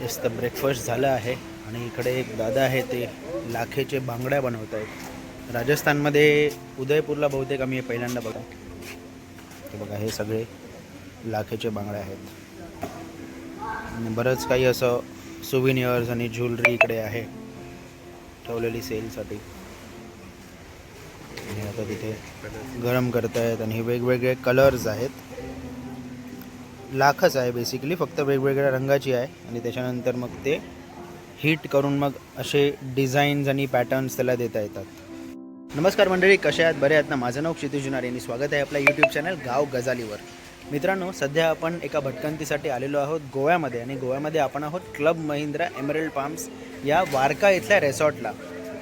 जास्त ब्रेकफास्ट झालं आहे. आणि इकडे एक दादा आहे ते लाखेचे बांगड्या बनवत आहेत. राजस्थानमध्ये उदयपूरला बहुतेक आम्ही हे पहिल्यांदा बघा. ते बघा हे सगळे लाखेचे बांगड्या आहेत. आणि बरंच काही असं सुविनियर्स आणि ज्वेलरी इकडे आहे. ठेवलेली सेलसाठी आणि आता तिथे गरम करतायत आणि हे वेगवेगळे कलर्स आहेत. लाखच आहे बेसिकली फक्त वेगवेगळ्या रंगाची आहे. आणि त्याच्यानंतर मग ते हीट करून मग असे डिझाईन्स आणि पॅटर्न्स त्याला देता येतात. नमस्कार मंडळी कशा आहात? बरे आहेत ना? माझं नाव क्षितिज जुनार आणि स्वागत आहे आपल्या यूट्यूब चॅनल गाव गजालीवर. मित्रांनो सध्या आपण एका भटकंतीसाठी आलेलो आहोत गोव्यामध्ये. आणि गोव्यामध्ये आपण आहोत क्लब महिंद्रा एमरल्ड पाम्स या वारका इथल्या रेसॉर्टला.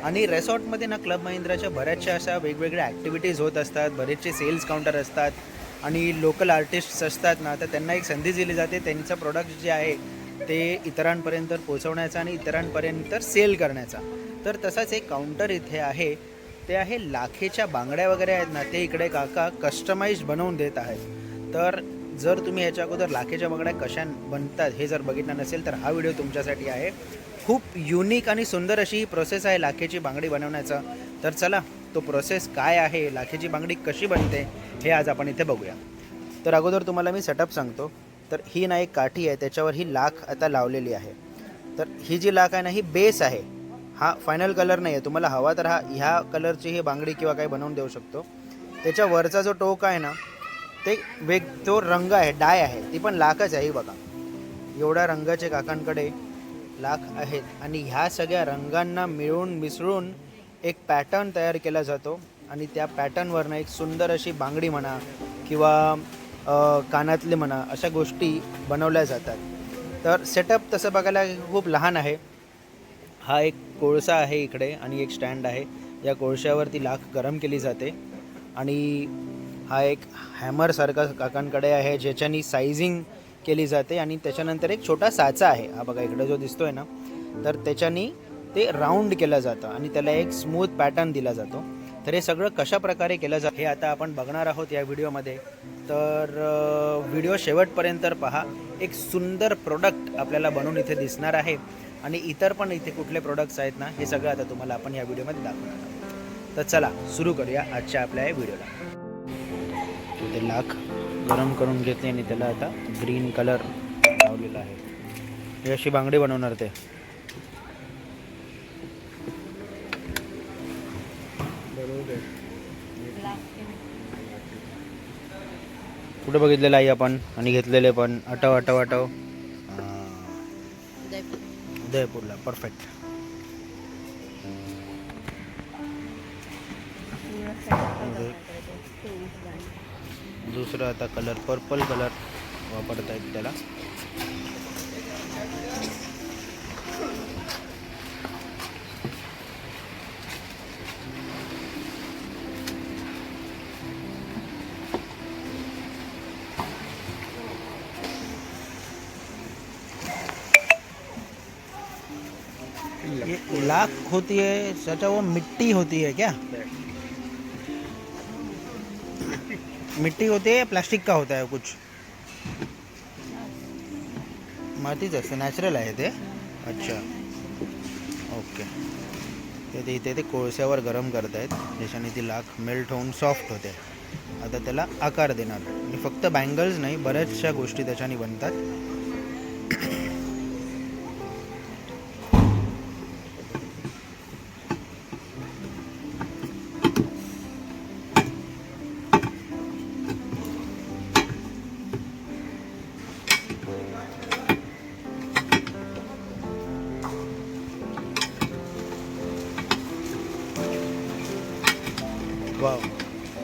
आणि रेसॉर्टमध्ये ना क्लब महिंद्राच्या बऱ्याचशा अशा वेगवेगळ्या ॲक्टिव्हिटीज होत असतात. बरेचसे सेल्स काउंटर असतात. आणि लोकल आर्टिस्ट्स असतात ना तर त्यांना एक संधी दिली जाते. त्यांचं प्रोडक्ट जे आहे ते इतरांपर्यंत पोचवण्याचा आणि इतरांपर्यंत सेल करण्याचा. तर तसाच एक काउंटर इथे आहे. ते आहे लाखेच्या बांगड्या वगैरे आहेत ना ते इकडे काका कस्टमाइज बनवून देत आहेत. तर जर तुम्ही ह्याच्या अगोदर लाखेच्या बांगड्या कशा बनतात हे जर बघितलं नसेल तर हा व्हिडिओ तुमच्यासाठी आहे. खूप युनिक आणि सुंदर अशी ही प्रोसेस आहे लाखेची बांगडी बनवण्याचा. तर चला तो प्रोसेस काय आहे लाखेची बांगडी कशी बनते हे आज आपण इथे बघूया. तर अगोदर तुम्हाला मी सेटअप सांगतो. तर ही ना एक काठी आहे त्याच्यावर ही लाख आता लावलेली आहे. तर ही जी लाख आहे ना ही बेस आहे. हा फायनल कलर नाही आहे तुम्हाला हवा तर हा ह्या कलरची ही बांगडी किंवा काही बनवून देऊ शकतो. त्याच्या वरचा जो टोक आहे ना ते वेग तो रंग आहे डाय आहे. ती पण लाखच आहे ही बघा. एवढ्या रंगाचे काकांकडे लाख आहेत. आणि ह्या सगळ्या रंगांना मिळून मिसळून एक पॅटर्न तयार केला जातो आणि त्या पॅटर्नवरनं एक सुंदर अशी बांगडी म्हणा किंवा कानातले म्हणा अशा गोष्टी बनवल्या जातात. तर सेटअप तसं बघायला खूप लहान आहे. हा एक कोळसा आहे इकडे आणि एक स्टँड आहे. या कोळशावरती लाख गरम केली जाते आणि हा एक हॅमरसारखा काकांकडे आहे ज्याच्यानी सायझिंग केली जाते आणि त्याच्यानंतर एक छोटा साचा आहे. हा बघा इकडे जो दिसतोय ना तर त्याच्यानी ते राऊंड केलं जातं आणि त्याला एक स्मूथ पॅटर्न दिला जातो. तर हे सगळं कशा प्रकारे केलं जातं हे आता आपण बघणार आहोत या व्हिडिओमध्ये. तर व्हिडिओ शेवटपर्यंत पहा एक सुंदर प्रोडक्ट आपल्याला बनवून इथे दिसणार आहे आणि इतर पण इथे कुठले प्रोडक्ट्स आहेत ना हे सगळं आता तुम्हाला आपण या व्हिडिओमध्ये दाखवणार आहोत. तर चला सुरू करूया आजच्या आपल्या या व्हिडिओला. ते लाख गरम करून घेतले आणि त्याला आता ग्रीन कलर लावलेला आहे. ही अशी बांगडी बनवणार ते. कुठं बघितलेलं आहे आपण आणि घेतलेले पण. आठव आठव हां. उदयपूरला. परफेक्ट दुसरा आता कलर पर्पल कलर वापरत आहेत त्याला. ये लाख होती है सचा वो मिट्टी होती है क्या? मिट्टी होती है या प्लास्टिक का होता है कुछ? मातीच असतं नॅचरल आहे ते. अच्छा. ओके ते ते इथे ते कोळश्यावर गरम करत आहेत ज्याच्याने ती लाख मेल्ट होऊन सॉफ्ट होते. आता त्याला आकार देणार. मी फक्त बँगल्स नाही बऱ्याचशा गोष्टी त्याच्याने बनतात.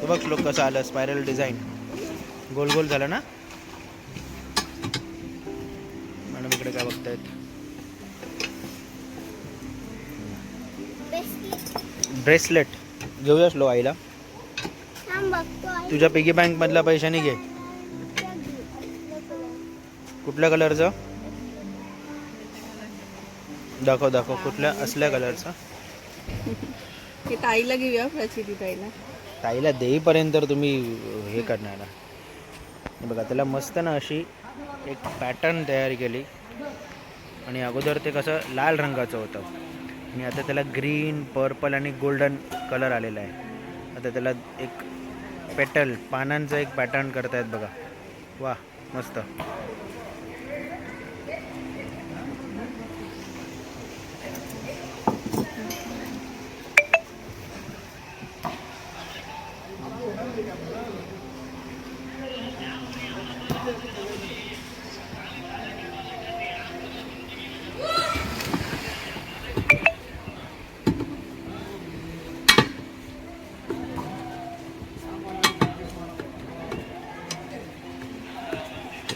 तो बघ लोक कसं आलं स्पायरल डिझाईन गोल गोल झालं ना? मॅडम इकडे काय बघतायत? ब्रेसलेट घेऊया स्लो आईला. तुझ्या पिगी बँक मधल्या पैशाने घे. कुठल्या कलरचं दाखव दाखव कुठल्या असल्या कलरचा ताईला घेऊया प्रचिती ताईला. ताईला देईपर्यंत तर तुम्ही हे करणार ना. बघा त्याला मस्त ना अशी एक पॅटर्न तयार केली. आणि अगोदर ते कसं लाल रंगाचं होतं. आणि आता त्याला ग्रीन पर्पल आणि गोल्डन कलर आलेला आहे. आता त्याला एक पेटल पानांचं एक पॅटर्न करतायत बघा. वा मस्त.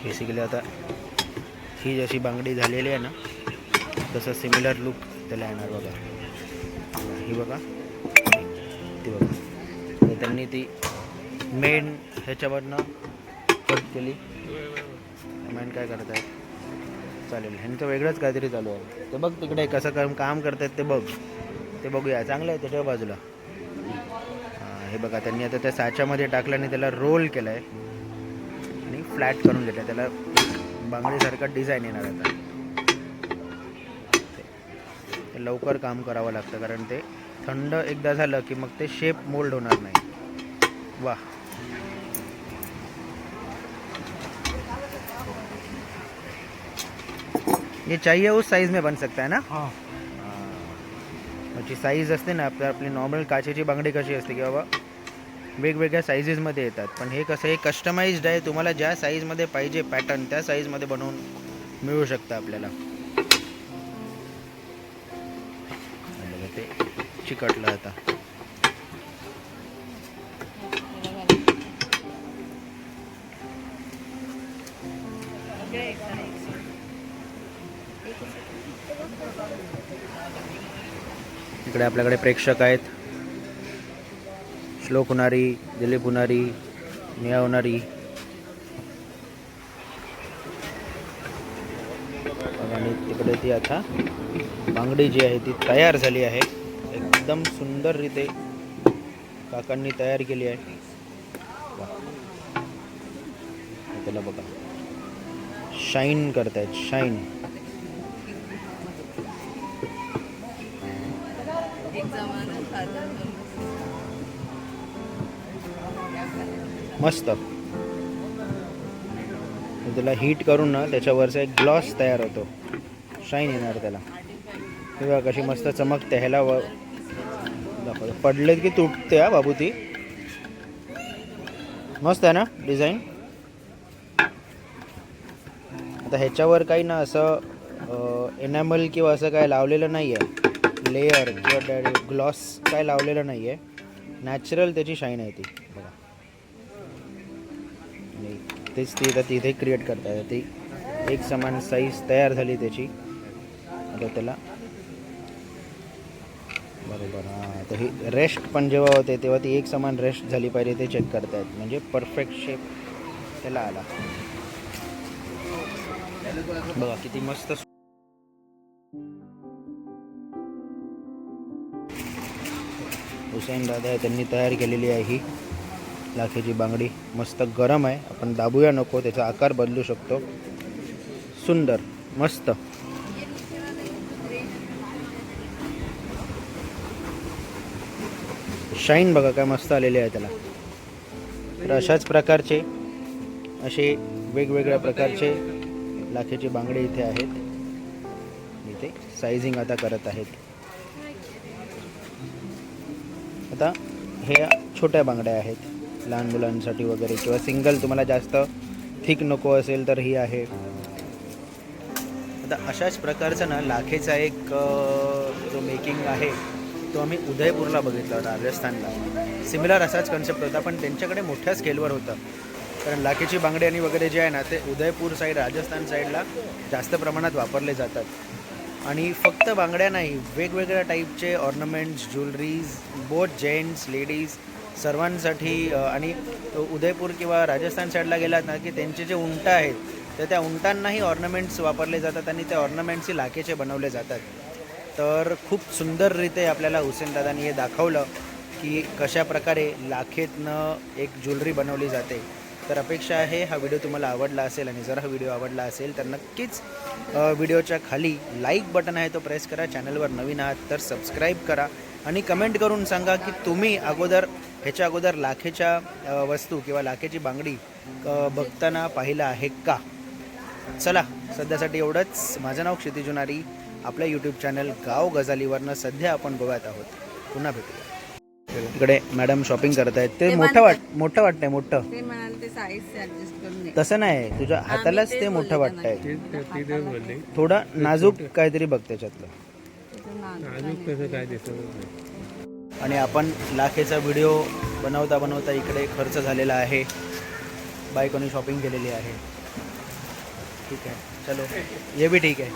बेसिकली आता ही जशी बांगडी आहे ना तसं सिमिलर लुक ही त्यांनी ती मेन ह्याच्यावरनं कट केली. मेन काय करत आहेत चालेल ह्यांचं वेगळंच काहीतरी चालू आहे. ते बघ तिकडे कसं काम काम करतायत ते बघ. ते बघूया चांगलं आहे त्याच्या बाजूला. हे बघा त्यांनी आता त्या साच्यामध्ये टाकलं आणि त्याला रोल केलं आहे आणि फ्लॅट करून घेतलं त्याला बांगडीसारखा डिझाईन येणार आता. ते लवकर काम करावं लागतं कारण ते थंड एकदा झालं की मग ते शेप मोल्ड होणार नाही. वा ये चाहिए उस साइज में बन सकता है ना? हां। म्हणजे साईज असते ना आपल्या आपली नॉर्मल काचेची बांगडी कशी असते की बाबा वेगवेगळ्या साईजेसमध्ये येतात. पण हे कसं हे कस्टमाइज्ड आहे. तुम्हाला ज्या साईजमध्ये पाहिजे पॅटर्न त्या साईजमध्ये बनवून मिळू शकतं आपल्याला. ते चिकटलं आता. इकडे आपल्याकडे प्रेक्षक आहेत. श्लोक होणारी दिलीप होणारी निया होणारी. आणि तिकडे ती आता बांगडी जी आहे ती तयार झाली आहे. एकदम सुंदर रीते काकांनी तयार केली आहे. त्याला बघा. शाईन करतायत शाईन. मस्त. त्याला हीट करून ना त्याच्यावरचा एक ग्लॉस तयार होतो. शाईन येणार त्याला. किंवा कशी मस्त चमकते ह्याला व दाखवतो. पडलेत की तुटते हा बाबू ती. मस्त आहे ना डिझाईन आता ह्याच्यावर काही ना असं एनॅमल किंवा असं काय लावलेलं नाही आहे लेअर किंवा ग्लॉस काय लावलेलं नाही आहे नॅचरल त्याची शाईन आहे ती. बघा. तेच ती आता तिथे क्रिएट करता येते ती एक समान साईज तयार झाली त्याची. आता त्याला बरोबर हां. तर ही रेस्ट पण जेव्हा होते तेव्हा ती एक समान रेस्ट झाली पाहिजे ते चेक करतायत. म्हणजे परफेक्ट शेप त्याला आला. बघा किती मस्त हुसेन दादा आहे त्यांनी तयार केलेली आहे ही. लाखेची बांगडी मस्त गरम आहे. आपण दाबूया नको त्याचा आकार बदलू शकतो. सुंदर मस्त. शाईन बघा काय मस्त आलेले आहे त्याला. तर अशाच प्रकारचे असे वेगवेगळ्या प्रकारचे लाखेची बांगडे इथे आहेत. इथे सायझिंग आता करत आहेत. आता हे छोट्या बांगड्या आहेत. लहान मुलांसाठी वगैरे किंवा सिंगल तुम्हाला जास्त थिक नको असेल तर ही आहे. आता अशाच प्रकारचा ना लाखेचा एक जो मेकिंग आहे तो आम्ही उदयपूरला बघितला होता राजस्थानला. सिमिलर असाच कन्सेप्ट होता पण त्यांच्याकडे मोठ्या स्केलवर होतं. कारण लाखेची बांगडी आणि वगैरे जे आहे ना ते उदयपूर साईड राजस्थान साईडला जास्त प्रमाणात वापरले जातात. आणि फक्त बांगड्या नाही वेगवेगळ्या टाईपचे ornaments jewelleries both gents ladies सर्वांसाठी आणि उदयपूर किंवा राजस्थान साईडला गेलात ना की त्यांचे जे उंट आहेत तर त्या उंटांनाही ऑर्नमेंट्स वापरले जातात आणि त्या ऑर्नमेंट्सही लाखेचे बनवले जातात. तर खूप सुंदररीते आपल्याला हुसेनदादांनी हे दाखवलं की कशा प्रकारे लाखेतनं एक ज्वेलरी बनवली जाते. तर अपेक्षा आहे हा व्हिडिओ तुम्हाला आवडला असेल आणि जर हा व्हिडिओ आवडला असेल तर नक्कीच व्हिडिओच्या खाली लाईक बटन आहे तो प्रेस करा. चॅनलवर नवीन आहात तर सबस्क्राईब करा. आणि कमेंट करून सांगा की तुम्ही अगोदर ह्याच्या अगोदर लाखेच्या वस्तू किंवा लाखेची बांगडी बघताना पाहिलं आहे का? चला सध्यासाठी एवढंच. माझं नाव क्षितिज जुनारी. आपल्या यूट्यूब चॅनल गाव गजालीवरनं सध्या आपण गोव्यात आहोत. पुन्हा भेटूया. इकडे मॅडम शॉपिंग करत आहेत ते मोठं वाट मोठं वाटतंय मोठं. ते म्हणाले ते साईज ऍडजस्ट करून दे तसं नाही तुझ्या हातालाच ते मोठं वाटतंय. थोडं नाजूक काहीतरी बघ त्याच्यातलं. आणि आपण लाखेचा व्हिडिओ बनवता बनवता इकडे खर्च झालेला आहे. बायकोने शॉपिंग केलेली आहे. ठीक आहे. चलो. ये भी ठीक आहे.